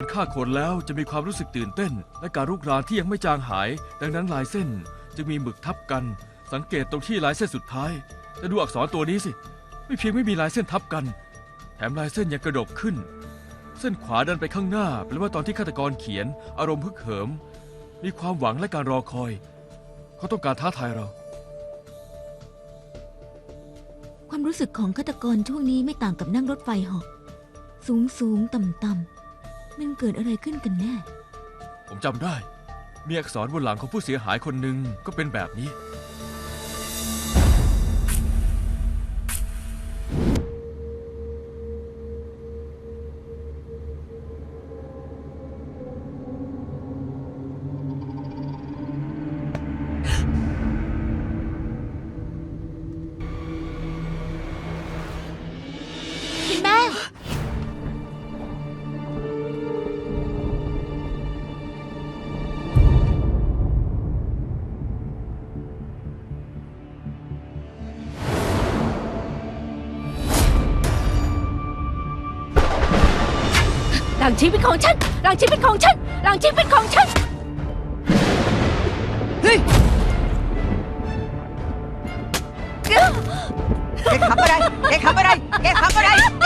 ฆ่าคนแล้วจะมีความรู้สึกตื่นเต้น และการรุกรานที่ยังไม่จางหาย ดังนั้นลายเส้นจึงมีหมึกทับกัน สังเกตตรงที่ลายเส้นสุดท้ายแต่ดูอักษรตัวนี้สิ ไม่เพียงไม่มีลายเส้นทับกัน แถมลายเส้นยังกระดกขึ้น เส้นขวาดันไปข้างหน้าแปลว่าตอนที่ฆาตกรเขียน อารมณ์ฮึกเหิม มีความหวังและการรอคอย เขาต้องการท้าทายเรา ความรู้สึกของฆาตกรช่วงนี้ไม่ต่างกับนั่งรถไฟหอกสูงสูงต่ำต่ำ มันเกิดอะไรขึ้นกันแน่ ผมจำได้ มีอักษรบนหลังของผู้เสียหายคนหนึ่งก็เป็นแบบนี้ หลังชีวิตของฉัน หลังชีวิตของฉัน หลังชีวิตของฉัน เฮ้ยแกทำอะไร แกทำอะไร แกทำอะไร แก